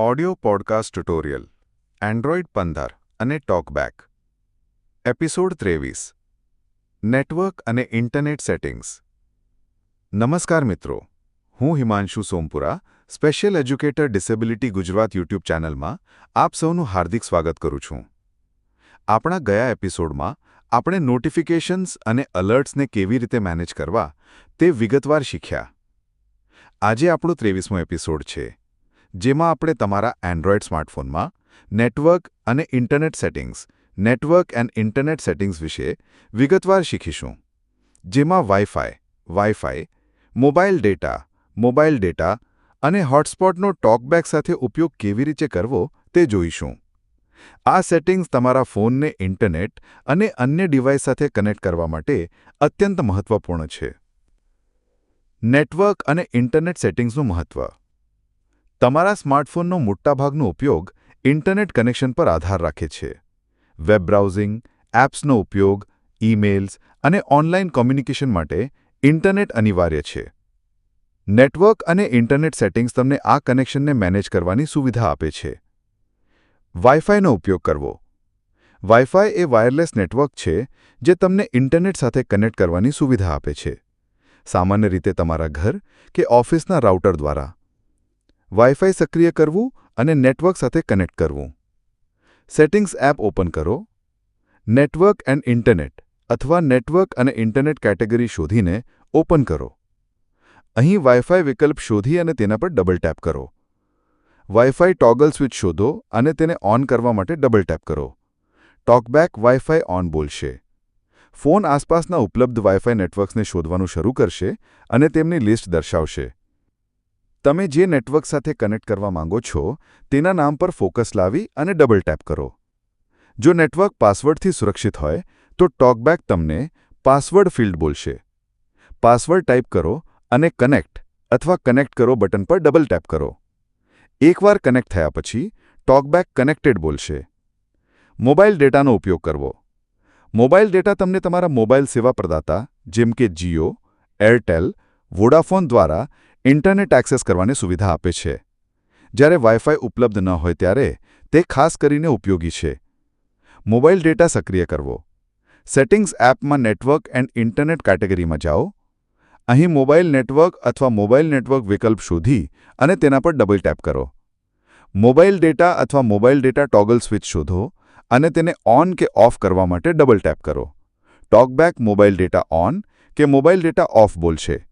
Audio podcast tutorial, Android પંદર અને TalkBack. Episode ત્રેવીસ, નેટવર્ક અને ઇન્ટરનેટ સેટિંગ્સ. નમસ્કાર મિત્રો, હું Himanshu Sompura, special educator disability Gujarat YouTube ચેનલમાં આપ સૌનું હાર્દિક સ્વાગત કરું છું. આપણા ગયા એપિસોડમાં આપણે નોટિફિકેશન્સ અને અલર્ટ્સને કેવી રીતે મેનેજ કરવા તે વિગતવાર શીખ્યા. આજે આપણો ત્રેવીસમો એપિસોડ છે. જેમાં આપણે તમારા એન્ડ્રોઇડ સ્માર્ટફોનમાં નેટવર્ક અને internet settings, network and internet settings વિશે વિગતવાર શીખીશું. જેમાં wifi wifi mobile data mobile data અને હોટસ્પોટનો ટોકબેક સાથે ઉપયોગ કેવી રીતે કરવો તે જોઈશું. આ સેટિંગ્સ તમારા ફોનને ઇન્ટરનેટ અને અન્ય ડિવાઇસ સાથે કનેક્ટ કરવા માટે અત્યંત મહત્વપૂર્ણ છે. નેટવર્ક અને ઇન્ટરનેટ સેટિંગ્સનું મહત્વ. તમારા સ્માર્ટફોનનો મોટાભાગનો ઉપયોગ ઇન્ટરનેટ કનેક્શન પર આધાર રાખે છે. વેબ બ્રાઉઝિંગ, એપ્સનો ઉપયોગ ઇમેઇલ્સ અને ઓનલાઇન કોમ્યુનિકેશન માટે ઇન્ટરનેટ અનિવાર્ય છે. નેટવર્ક અને ઇન્ટરનેટ સેટિંગ્સ તમને આ કનેક્શનને મેનેજ કરવાની સુવિધા આપે છે. વાઇફાઈનો ઉપયોગ કરવો. વાઇફાઈ એ વાયરલેસ નેટવર્ક છે જે તમને ઇન્ટરનેટ સાથે કનેક્ટ કરવાની સુવિધા આપે છે. સામાન્ય રીતે તમારા ઘર કે ઓફિસના રાઉટર દ્વારા. વાઇફાઈ સક્રિય કરવું અને નેટવર્ક સાથે કનેક્ટ કરવું. સેટિંગ્સ એપ ઓપન કરો. નેટવર્ક એન્ડ ઇન્ટરનેટ અથવા નેટવર્ક અને ઇન્ટરનેટ કેટેગરી શોધીને ઓપન કરો. અહીં વાઈફાઈ વિકલ્પ શોધી અને તેના પર ડબલ ટેપ કરો. વાઈફાઈ ટોગલ સ્વિચ શોધો અને તેને ઓન કરવા માટે ડબલ ટેપ કરો. ટોકબેક વાઈફાઈ ઓન બોલશે. ફોન આસપાસના ઉપલબ્ધ વાઇફાઈ નેટવર્ક્સને શોધવાનું શરૂ કરશે અને તેમની લિસ્ટ દર્શાવશે. તમે જે નેટવર્ક સાથે કનેક્ટ કરવા માંગો છો, તેના નામ પર ફોકસ લાવી અને ડબલ ટેપ કરો. જો નેટવર્ક પાસવર્ડથી સુરક્ષિત હોય, તો ટોકબેક તમને પાસવર્ડ ફિલ્ડ બોલશે. પાસવર્ડ ટાઈપ કરો અને કનેક્ટ અથવા કનેક્ટ કરો બટન પર ડબલ ટેપ કરો. એકવાર કનેક્ટ થયા પછી, ટોકબેક કનેક્ટેડ બોલશે. મોબાઈલ ડેટાનો ઉપયોગ કરવો. મોબાઈલ ડેટા તમને તમારા મોબાઈલ સેવા પ્રદાતા, જેમ કે જીઓ, એરટેલ, વોડાફોન દ્વારા ઇન્ટરનેટ એક્સેસ કરવાની સુવિધા આપે છે. જ્યારે વાઇફાઈ ઉપલબ્ધ ન હોય ત્યારે તે ખાસ કરીને ઉપયોગી છે. મોબાઈલ ડેટા સક્રિય કરવો. સેટિંગ્સ એપમાં નેટવર્ક એન્ડ ઇન્ટરનેટ કેટેગરીમાં જાઓ. અહીં મોબાઈલ નેટવર્ક અથવા મોબાઈલ નેટવર્ક વિકલ્પ શોધી અને તેના પર ડબલ ટેપ કરો. મોબાઈલ ડેટા અથવા મોબાઈલ ડેટા ટોગલ સ્વિચ શોધો અને તેને ઓન કે ઓફ કરવા માટે ડબલ ટેપ કરો. ટોકબેક મોબાઈલ ડેટા ઓન કે મોબાઈલ ડેટા ઓફ બોલશે.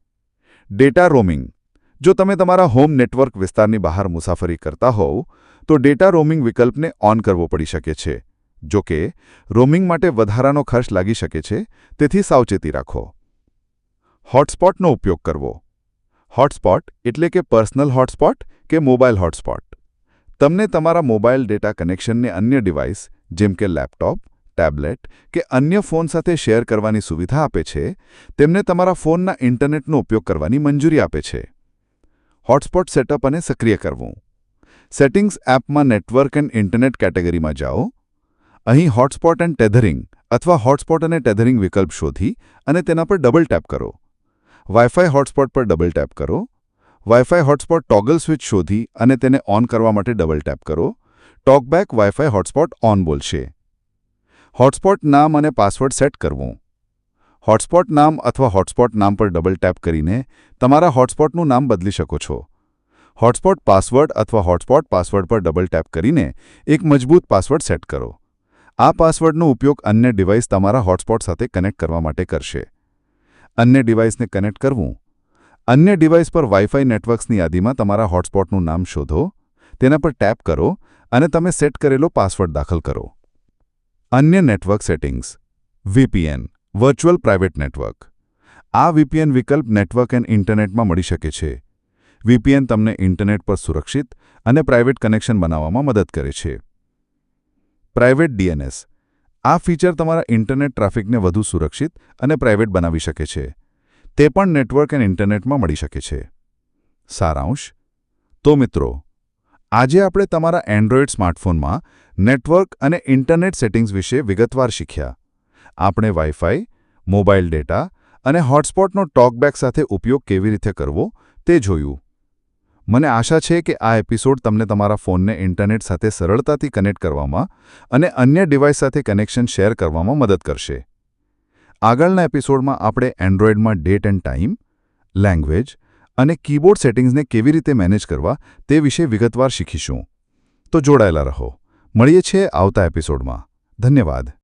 Data roaming. જો તમે તમારા હોમ નેટવર્ક વિસ્તારની બહાર મુસાફરી કરતા હોવ, તો ડેટા રોમિંગ વિકલ્પને ઓન કરવો પડી શકે છે. જો કે, રોમિંગ માટે વધારાનો ખર્ચ લાગી શકે છે, તેથી સાવચેતી રાખો. હોટસ્પોટનો ઉપયોગ કરવો. હોટસ્પોટ એટલે કે પર્સનલ હોટસ્પોટ કે મોબાઈલ હોટસ્પોટ. તમને તમારા મોબાઈલ ડેટા કનેક્શનને અન્ય ડિવાઇસ, જેમ કે લેપટોપ, ટેબ્લેટ કે અન્ય ફોન સાથે શેર કરવાની સુવિધા આપે છે, તેમને તમારા ફોનના ઇન્ટરનેટનો ઉપયોગ કરવાની મંજૂરી આપે છે. હોટસ્પોટ સેટઅપ અને સક્રિય કરવું. સેટિંગ્સ એપમાં નેટવર્ક એન્ડ ઇન્ટરનેટ કેટેગરીમાં જાઓ. અહીં હોટસ્પોટ એન્ડ ટેધરિંગ અથવા હોટસ્પોટ અને ટેધરિંગ વિકલ્પ શોધી અને તેના પર ડબલ ટેપ કરો. વાઇફાઈ હોટસ્પોટ પર ડબલ ટેપ કરો. વાઇફાઈ હોટસ્પોટ ટોગલ સ્વિચ શોધી અને તેને ઓન કરવા માટે ડબલ ટેપ કરો. ટોકબેક વાઇફાઈ હોટસ્પોટ ઓન બોલશે. હોટસ્પોટ નામ અને પાસવર્ડ સેટ કરવું. હોટસ્પોટ નામ અથવા હોટસ્પોટ નામ પર ડબલ ટેપ કરીને તમારા હોટસ્પોટનું નામ બદલી શકો છો. હોટસ્પોટ પાસવર્ડ અથવા હોટસ્પોટ પાસવર્ડ પર ડબલ ટેપ કરીને એક મજબૂત પાસવર્ડ સેટ કરો. આ પાસવર્ડનો ઉપયોગ અન્ય ડિવાઇસ તમારા હોટસ્પોટ સાથે કનેક્ટ કરવા માટે કરશે. અન્ય ડિવાઇસને કનેક્ટ કરવું. અન્ય ડિવાઇસ પર વાઇફાઈ નેટવર્ક્સની યાદીમાં તમારા હોટસ્પોટનું નામ શોધો. તેના પર ટેપ કરો અને તમે સેટ કરેલો પાસવર્ડ દાખલ કરો. અન્ય network settings. VPN virtual private network આ વીપીએન વિકલ્પ નેટવર્ક એન્ડ ઇન્ટરનેટમાં મળી શકે છે. વીપીએન તમને ઇન્ટરનેટ પર સુરક્ષિત અને પ્રાઇવેટ કનેક્શન બનાવવામાં મદદ કરે છે. પ્રાઇવેટ ડીએનએસ આ ફીચર તમારા ઇન્ટરનેટ ટ્રાફિકને વધુ સુરક્ષિત અને પ્રાઇવેટ બનાવી શકે છે. તે પણ નેટવર્ક એન્ડ ઇન્ટરનેટમાં મળી શકે છે. સારાંશ. તો મિત્રો, આજે આપણે તમારા એન્ડ્રોઇડ સ્માર્ટફોનમાં નેટવર્ક અને ઇન્ટરનેટ સેટિંગ્સ વિશે વિગતવાર શીખ્યા. આપણે વાઇફાઈ મોબાઈલ ડેટા અને હોટસ્પોટનો ટોકબેક સાથે ઉપયોગ કેવી રીતે કરવો તે જોયું. મને આશા છે કે આ એપિસોડ તમને તમારા ફોનને ઇન્ટરનેટ સાથે સરળતાથી કનેક્ટ કરવામાં અને અન્ય ડિવાઇસ સાથે કનેક્શન શેર કરવામાં મદદ કરશે. આગળના એપિસોડમાં આપણે એન્ડ્રોઇડમાં ડેટ એન્ડ ટાઈમ લેંગ્વેજ અને કીબોર્ડ સેટિંગ્સને કેવી રીતે મેનેજ કરવા તે વિશે વિગતવાર શીખીશું. તો જોડાયેલા રહો. મળીએ છીએ આવતા એપિસોડમાં ધન્યવાદ.